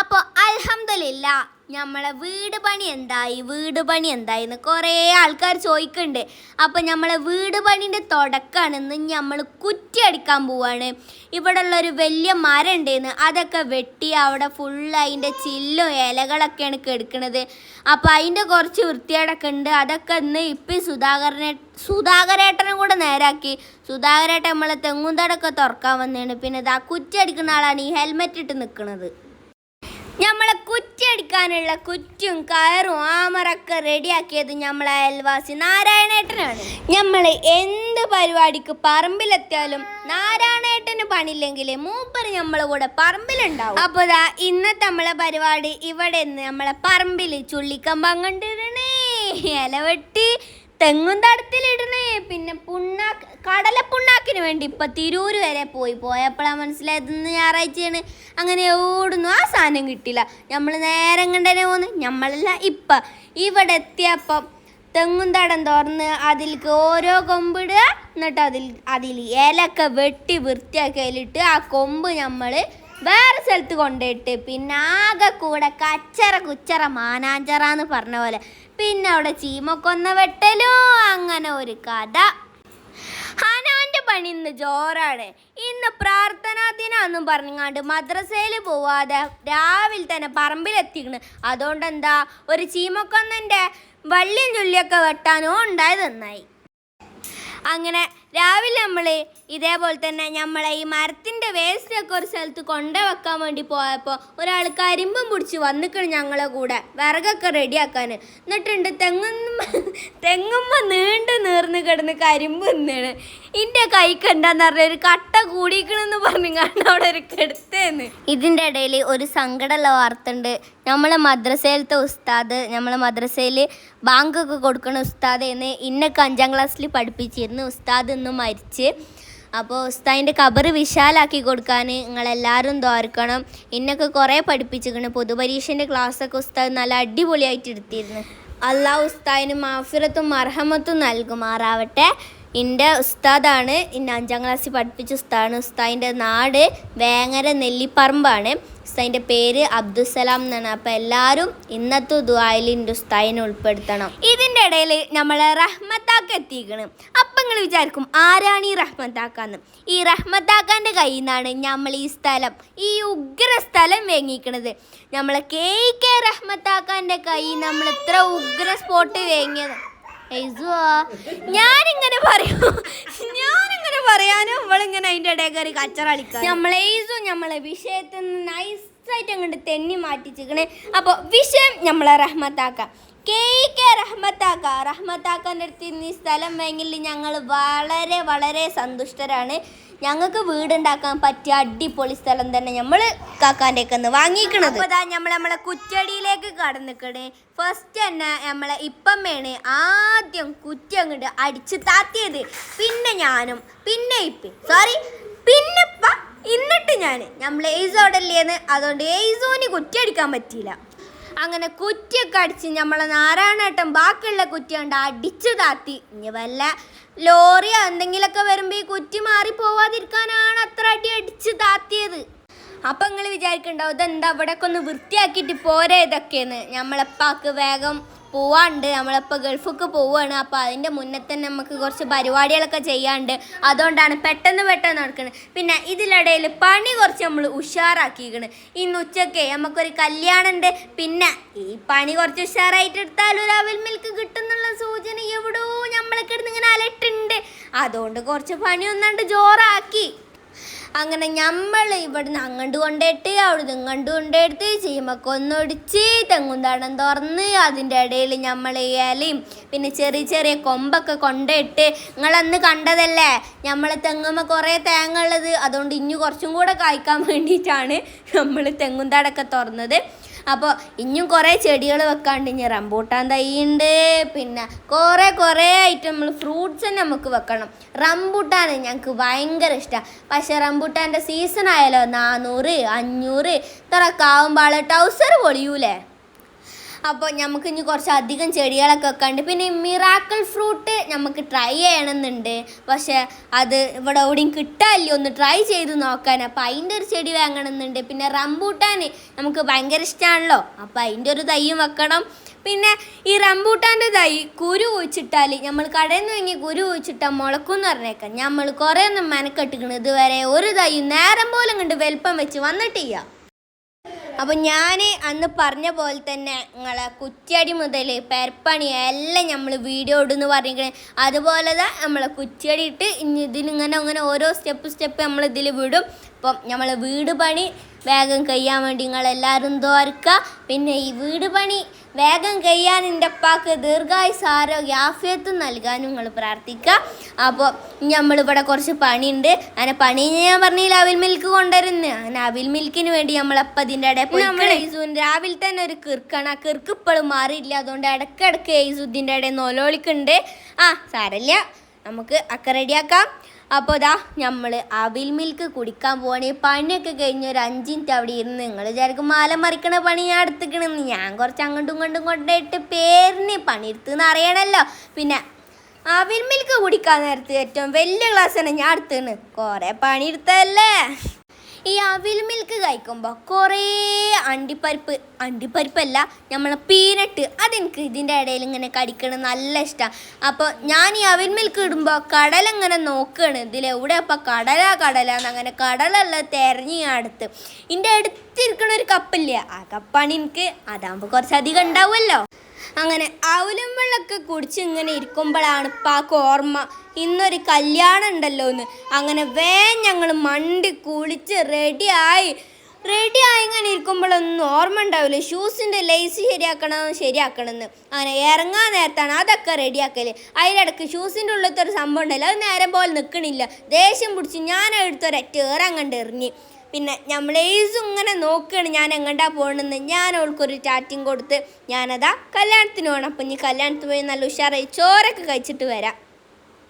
അപ്പോൾ അലഹമില്ല നമ്മളെ വീട് പണി എന്തായി? വീട് പണി എന്തായി എന്ന് കുറേ ആൾക്കാർ ചോദിക്കുന്നുണ്ട് അപ്പോൾ നമ്മളെ വീട് പണിന്റെ തുടക്കമാണെന്ന് നമ്മൾ കുറ്റി അടിക്കാൻ പോവാണ്. ഇവിടെ ഉള്ളൊരു വലിയ മരം ഉണ്ടെന്ന് അതൊക്കെ വെട്ടി അവിടെ ഫുള്ള് അതിന്റെ ചില്ലും ഇലകളൊക്കെയാണ് കെടുക്കണത്. അപ്പോൾ അതിന്റെ കുറച്ച് വൃത്തിയേടൊക്കെ ഉണ്ട് അതൊക്കെ ഇന്ന് ഇപ്പം സുധാകരനെ സുധാകരേട്ടനും കൂടെ നേരാക്കി. സുധാകരേട്ടൻ നമ്മളെ തെങ്ങുന്തടൊക്കെ തുറക്കാൻ വന്നതാണ് പിന്നെ ഇതാ കുറ്റി അടിക്കുന്ന ആളാണ് ഈ ഹെൽമെറ്റ് ഇട്ട് നിൽക്കുന്നത് നമ്മളെ കുറ്റി അടിക്കാനുള്ള കുറ്റും കയറും ആമറൊക്കെ റെഡിയാക്കിയത് നമ്മളെ അയൽവാസി നാരായണേട്ടനാണ്. നമ്മൾ എന്ത് പരിപാടിക്ക് പറമ്പിലെത്തിയാലും നാരായണേട്ടന് പണിയില്ലെങ്കിൽ മൂപ്പര് നമ്മളെ കൂടെ പറമ്പിലുണ്ടാവും. അപ്പോൾ ദാ ഇന്നത്തെ നമ്മളെ പരിപാടി ഇവിടെ നിന്ന് നമ്മളെ പറമ്പിൽ ചുള്ളിക്കമ്പം കണ്ടിടണേ ഇല വെട്ടി തെങ്ങും തടത്തിലിടണേ പിന്നെ പുണ്ണാക്ക് കടല വേണ്ടി ഇപ്പം തിരൂര് വരെ പോയി. പോയപ്പോഴാണ് മനസ്സിലായത് ഇന്ന് ഞായറാഴ്ചയാണ്. അങ്ങനെ ഓടുന്നു. ആ സാധനം കിട്ടില്ല നമ്മൾ നേരെ കണ്ടനെ പോന്ന്. നമ്മളല്ല ഇപ്പം. ഇവിടെ എത്തിയപ്പം തെങ്ങും തടം തുറന്ന് അതിലേക്ക് ഓരോ കൊമ്പിടുക എന്നിട്ട് അതിൽ അതിൽ ഇലക്കെ വെട്ടി വൃത്തിയാക്കി അതിലിട്ട് ആ കൊമ്പ് നമ്മൾ വേറെ സ്ഥലത്ത് കൊണ്ടിട്ട് പിന്നെ ആകെ കൂടെ കച്ചറ കുച്ചറ മാനാഞ്ചറ എന്ന് പറഞ്ഞ പോലെ. പിന്നെ അവിടെ ചീമക്കൊന്ന വെട്ടലോ. അങ്ങനെ ഒരു കഥ. പണി ഇന്ന് ജോറാണ്. ഇന്ന് പ്രാർത്ഥനാ ദിനാന്നും പറഞ്ഞാണ്ട് മദ്രസയിൽ പോവാതെ രാവിലെ തന്നെ പറമ്പിലെത്തിക്കണ്. അതുകൊണ്ട് എന്താ ഒരു ചീമക്കൊന്നന്റെ വള്ളിയും ചുള്ളിയൊക്കെ വെട്ടാനോ ഉണ്ടായത് നന്നായി. അങ്ങനെ രാവിലെ നമ്മൾ ഇതേപോലെ തന്നെ നമ്മളെ ഈ മരത്തിന്റെ വേസ്റ്റൊക്കെ ഒരു സ്ഥലത്ത് കൊണ്ടുവെക്കാൻ വേണ്ടി പോയപ്പോൾ ഒരാൾ കരിമ്പും പിടിച്ച് വന്നിക്കണം ഞങ്ങളെ കൂടെ വിറകൊക്കെ റെഡിയാക്കാൻ. എന്നിട്ടുണ്ട് തെങ്ങുമ്മ തെങ്ങുമ്മ നീണ്ട് നീർന്ന് കിടന്ന് കരിമ്പ് നിന്നാണ് എന്റെ കൈക്ക് എന്താന്ന് പറഞ്ഞ ഒരു കട്ട കൂടിക്കണെന്ന് പറഞ്ഞു കണ്ട് അവിടെ ഒരു കെടുത്തേന്ന്. ഇതിന്റെ ഇടയിൽ ഒരു സങ്കടമുള്ള വാർത്ത ഉണ്ട് നമ്മളെ മദ്രസയിലത്തെ ഉസ്താദ് നമ്മളെ മദ്രസയിൽ ബാങ്കൊക്കെ കൊടുക്കണ ഉസ്താദ് എന്ന് ഇന്നൊക്കെ അഞ്ചാം ക്ലാസ്സിൽ പഠിപ്പിച്ചിരുന്നു. ഉസ്താദ് ഇന്ന് മരിച്ച് അപ്പോൾ ഉസ്താദിന്റെ കബർ വിശാലാക്കി കൊടുക്കാൻ നിങ്ങളെല്ലാവരും തോർക്കണം എന്നൊക്കെ കുറേ പഠിപ്പിച്ചിരിക്കണം. പൊതുപരീക്ഷന്റെ ക്ലാസ്സൊക്കെ ഉസ്താദ് നല്ല അടിപൊളിയായിട്ട് എടുത്തിരുന്നു അള്ളാഹ് ഉസ്താദിന് മാഫിറത്തും മർഹമത്തും നൽകുമാറാവട്ടെ. എന്റെ ഉസ്താദാണ്. എന്നെ അഞ്ചാം ക്ലാസ്സിൽ പഠിപ്പിച്ച ഉസ്താദാണ്. ഉസ്താദിന്റെ നാട് വേങ്ങര നെല്ലിപ്പറമ്പാണ്. ഉസ്താദിന്റെ പേര് അബ്ദുസലാം എന്നാണ്. അപ്പോൾ എല്ലാവരും ഇന്നത്തെ ദുബായിൽ എന്റെ ഉസ്താദിനെ ഉൾപ്പെടുത്തണം. ഇതിന്റെ ഇടയിൽ നമ്മൾ റഹ്മത്താക്ക് എത്തിക്കണം. അപ്പം നിങ്ങൾ വിചാരിക്കും ആരാണ് ഈ റഹ്മത്താക്കാന്ന്? ഈ റഹ്മത്താക്കാന്റെ കയ്യിൽ നിന്നാണ് നമ്മൾ ഈ സ്ഥലം ഈ ഉഗ്ര സ്ഥലം വേങ്ങിക്കണത്. നമ്മളെ കെ കെ റഹ്മത്താക്കാന്റെ കൈ നമ്മൾ എത്ര ഉഗ്ര സ്പോട്ട് വാങ്ങിയത്? ഞാനിങ്ങനെ പറയൂ. ഞാനിങ്ങനെ പറയാനും? നമ്മളിങ്ങനെ അതിന്റെ ഇടയിൽ കയറി കച്ചറളിക്കാം നമ്മളെ നമ്മളെ വിഷയത്തിൽ നിന്ന് നൈസായിട്ട് അങ്ങോട്ട് തെന്നി മാറ്റിച്ചിരിക്കണേ. അപ്പോൾ വിഷയം നമ്മളെ റഹ്മത്താക്കാം. K K റഹ്മത്താക്ക. റഹ്മത്താക്കാന്റെ അടുത്ത് ഇന്ന് ഈ സ്ഥലം വാങ്ങിയിൽ ഞങ്ങൾ വളരെ വളരെ സന്തുഷ്ടരാണ്. ഞങ്ങൾക്ക് വീടുണ്ടാക്കാൻ പറ്റിയ അടിപൊളി സ്ഥലം തന്നെ നമ്മൾ കാക്കാന്റെ ഒക്കെ ഒന്ന് വാങ്ങിക്കണത് ഇതാ നമ്മൾ നമ്മളെ കുറ്റടിയിലേക്ക് കടന്നിക്കണ്. ഫസ്റ്റ് തന്നെ നമ്മളെ ഇപ്പമ്മയാണ് ആദ്യം കുറ്റി അങ്ങോട്ട് അടിച്ച് താത്തിയത്. പിന്നെ ഞാനും പിന്നെ ഇപ്പ. സോറി പിന്നെ ഇന്നിട്ട് ഞാൻ നമ്മൾ എയ്സോടല്ലേന്ന് അതുകൊണ്ട് എയ്സോന് കുറ്റി അടിക്കാൻ പറ്റിയില്ല. അങ്ങനെ കുറ്റിയൊക്കെ അടിച്ച് നമ്മളെ നാരായണേട്ടൻ ബാക്കിയുള്ള കുറ്റി കണ്ട് അടിച്ചു താത്തി. ഇനി വല്ല ലോറിയോ എന്തെങ്കിലുമൊക്കെ വരുമ്പോൾ ഈ കുറ്റി മാറി പോവാതിരിക്കാനാണ് അത്ര അടി അടിച്ച് താത്തിയത്. അപ്പം നിങ്ങൾ വിചാരിക്കണ്ടാവും ഇതെന്താ ഇവിടെയൊക്കെ ഒന്ന് വൃത്തിയാക്കിയിട്ട് പോരെ ഇതൊക്കെയെന്ന്. നമ്മളെപ്പാക്ക് വേഗം പോവാണ്ട്. നമ്മളിപ്പോൾ ഗൾഫൊക്കെ പോവുകയാണ് അപ്പോൾ അതിന്റെ മുന്നേ തന്നെ നമുക്ക് കുറച്ച് പരിപാടികളൊക്കെ ചെയ്യാണ്ട്. അതുകൊണ്ടാണ് പെട്ടെന്ന് പെട്ടെന്ന് നടക്കുന്നത് പിന്നെ ഇതിലിടയിൽ പണി കുറച്ച് നമ്മൾ ഉഷാറാക്കിയിരിക്കണ് ഇന്ന് ഉച്ചയ്ക്ക് നമുക്കൊരു കല്യാണമുണ്ട് പിന്നെ ഈ പണി കുറച്ച് ഉഷാറായിട്ട് എടുത്താൽ ഒരു അവൽ മിൽക്ക് കിട്ടുന്നുള്ള സൂചന എവിടെയോ നമ്മളൊക്കെ ഇങ്ങനെ അലട്ടുണ്ട് അതുകൊണ്ട് കുറച്ച് പണി ഒന്നാണ്ട് ജോറാക്കി. അങ്ങനെ നമ്മൾ ഇവിടുന്ന് അങ്ങോട്ട് കൊണ്ടിട്ട് അവിടുന്ന് ഇങ്ങോട്ട് കൊണ്ടെടുത്ത് ചീമക്കൊന്നൊടിച്ച് തെങ്ങുന്തടം തുറന്ന് അതിന്റെ ഇടയിൽ നമ്മൾ ഇലയും പിന്നെ ചെറിയ ചെറിയ കൊമ്പൊക്കെ കൊണ്ടിട്ട് നിങ്ങളന്ന് കണ്ടതല്ലേ? നമ്മൾ തെങ്ങുമ്പോൾ കുറേ തേങ്ങ ഉള്ളത്. അതുകൊണ്ട് ഇനി കുറച്ചും കൂടെ കായ്ക്കാൻ വേണ്ടിയിട്ടാണ് നമ്മൾ തെങ്ങുന്തടൊക്കെ തുറന്നത്. അപ്പോൾ ഇനിയും കുറേ ചെടികൾ വെക്കാണ്ട് ഇനി റംബൂട്ടാൻ തൈയുണ്ട്. പിന്നെ കുറേ കുറേ ഐറ്റം നമ്മൾ ഫ്രൂട്ട്സ് തന്നെ നമുക്ക് വെക്കണം. റംബൂട്ടാൻ ഞങ്ങൾക്ക് ഭയങ്കര ഇഷ്ടമാണ് പക്ഷേ റംബൂട്ടാന്റെ സീസൺ ആയാലോ? നാനൂറ് അഞ്ഞൂറ് ഇത്ര കാവുമ്പോൾ ടൗസർ പൊളിയൂലേ? അപ്പോൾ നമുക്ക് ഇനി കുറച്ച് അധികം ചെടികളൊക്കെ വെക്കാണ്ട് പിന്നെ മിറാക്കിൾ ഫ്രൂട്ട് നമുക്ക് ട്രൈ ചെയ്യണമെന്നുണ്ട് പക്ഷേ അത് ഇവിടെ എവിടെയും കിട്ടാമല്ലോ ഒന്ന് ട്രൈ ചെയ്ത് നോക്കാൻ. അപ്പോൾ അതിന്റെ ഒരു ചെടി വാങ്ങണമെന്നുണ്ട് പിന്നെ റംബൂട്ടാൻ നമുക്ക് ഭയങ്കര ഇഷ്ടമാണല്ലോ അപ്പോൾ അതിന്റെ ഒരു തൈയും വെക്കണം. പിന്നെ ഈ റംബൂട്ടാന്റെ തൈ കുരു കുഴിച്ചിട്ടാൽ നമ്മൾ കടയിൽ നിന്ന് വാങ്ങി കുരു കുഴിച്ചിട്ടാൽ മുളക്കും എന്ന് പറഞ്ഞേക്കാം. നമ്മൾ കുറേ ഒന്നും മെനക്കെട്ടിക്കണം. ഇതുവരെ ഒരു തൈ നേരം പോലും കണ്ട് വലിപ്പം വെച്ച് വന്നിട്ടില്ല. അപ്പം ഞാൻ അന്ന് പറഞ്ഞ പോലെ തന്നെ നിങ്ങളെ കുറ്റിയടി മുതൽ പെരപ്പണി എല്ലാം നമ്മൾ വീഡിയോ ഇടുന്ന് പറഞ്ഞിരിക്കണേ. അതുപോലെ തന്നെ നമ്മളെ കുറ്റിയടി ഇട്ട് ഇനി ഇതിലിങ്ങനെ അങ്ങനെ ഓരോ സ്റ്റെപ്പ് സ്റ്റെപ്പ് നമ്മൾ ഇതിൽ വിടും. ഇപ്പം നമ്മൾ വീട് പണി വേഗം കഴിയാൻ വേണ്ടി നിങ്ങളെല്ലാവരും തോർക്കുക പിന്നെ ഈ വീട് പണി വേഗം കഴിയാൻ എന്റെ അപ്പാക്ക് ദീർഘായുസ് ആരോഗ്യ ആഫ്യത്വം നൽകാൻ നിങ്ങൾ പ്രാർത്ഥിക്കുക. അപ്പോൾ നമ്മളിവിടെ കുറച്ച് പണിയുണ്ട്. അങ്ങനെ പണി ഞാൻ പറഞ്ഞില്ല അവിൽ മിൽക്ക് കൊണ്ടുവരുന്നു. അങ്ങനെ അവിൽ മിൽക്കിന് വേണ്ടി നമ്മളപ്പം ഇതിന്റെ ഇടയിൽ നമ്മൾ രാവിലെ തന്നെ ഒരു കിർക്കാണ്. ആ കിർക്ക് ഇപ്പോഴും മാറിയില്ല. അതുകൊണ്ട് ഇടയ്ക്കിടയ്ക്ക് ഏസുദ്ദിന്റെ ഇടയിൽ നൊലോളിക്കുണ്ട് ആ സാരല്ല നമുക്ക് അക്ക റെഡിയാക്കാം അപ്പോൾ ഇതാ നമ്മൾ അവിൽ മിൽക്ക് കുടിക്കാൻ പോകണേ പണിയൊക്കെ കഴിഞ്ഞ് ഒരു അഞ്ച് മിനിറ്റ് അവിടെ ഇരുന്ന് നിങ്ങൾ വിചാരിക്കും മാല മറിക്കണ പണി ഞാൻ എടുത്തിക്കണമെന്ന് ഞാൻ കുറച്ച് അങ്ങോട്ടും ഇങ്ങോട്ടും കൊണ്ടിട്ട് പേരിന് പണിയെടുത്തെന്ന് അറിയണമല്ലോ പിന്നെ അവിൽ മിൽക്ക് കുടിക്കാൻ നേരത്ത് ഏറ്റവും വലിയ ഗ്ലാസ് തന്നെ ഞാൻ എടുത്തത് കുറേ പണിയെടുത്തല്ലേ ഈ അവിൽ മിൽക്ക് കഴിക്കുമ്പോൾ കുറേ അണ്ടിപ്പരിപ്പ് അണ്ടിപ്പരിപ്പല്ല നമ്മളെ പീനട്ട് അതെനിക്ക് ഇതിന്റെ ഇടയിൽ ഇങ്ങനെ കടിക്കണം നല്ല ഇഷ്ടമാണ് അപ്പോൾ ഞാൻ ഈ അവിൽ മിൽക്ക് ഇടുമ്പോൾ കടല ഇങ്ങനെ നോക്കുകയാണ് ഇതിലെവിടെ അപ്പം കടല കടല എന്നങ്ങനെ കടലല്ല തിരഞ്ഞ് അടുത്ത് ഇതിന്റെ അടുത്തിരിക്കണ ഒരു കപ്പില്ലേ ആ കപ്പാണ് എനിക്ക്. അതാകുമ്പോൾ കുറച്ചധികം ഉണ്ടാവുമല്ലോ. അങ്ങനെ അവലും വെള്ളമൊക്കെ കുടിച്ച് ഇങ്ങനെ ഇരിക്കുമ്പോഴാണ് പാക്ക് ഓർമ്മ. ഇന്നൊരു കല്യാണം ഉണ്ടല്ലോ എന്ന്. അങ്ങനെ വേ ഞങ്ങൾ മണ്ടി കുളിച്ച് റെഡിയായി. റെഡിയായി ഇങ്ങനെ ഇരിക്കുമ്പോഴൊന്നും ഓർമ്മ ഉണ്ടാവില്ല. ഷൂസിന്റെ ലേസ് ശരിയാക്കണം? ശരിയാക്കണമെന്ന്. അങ്ങനെ ഇറങ്ങാൻ നേരത്താണ് അതൊക്കെ റെഡിയാക്കൽ. അതിലിടക്ക് ഷൂസിന്റെ ഉള്ളിലത്തെ ഒരു സംഭവം ഉണ്ടല്ലോ. അത് നേരം പോലെ നിൽക്കണില്ല ദേഷ്യം പിടിച്ച് ഞാൻ എടുത്തൊരറ്റേറെ അങ്ങോട്ട് എറിഞ്ഞ്. പിന്നെ നമ്മൾ ഏസും ഇങ്ങനെ നോക്കുകയാണ് ഞാൻ എങ്ങോട്ടാ പോകണമെന്ന് ഞാൻ അവൾക്കൊരു ചാറ്റിങ് കൊടുത്ത് ഞാനതാ കല്യാണത്തിന് പോകണം അപ്പം ഇനി കല്യാണത്തിന് പോയി നല്ല ഉഷാറായി ചോറൊക്കെ കഴിച്ചിട്ട് വരാം.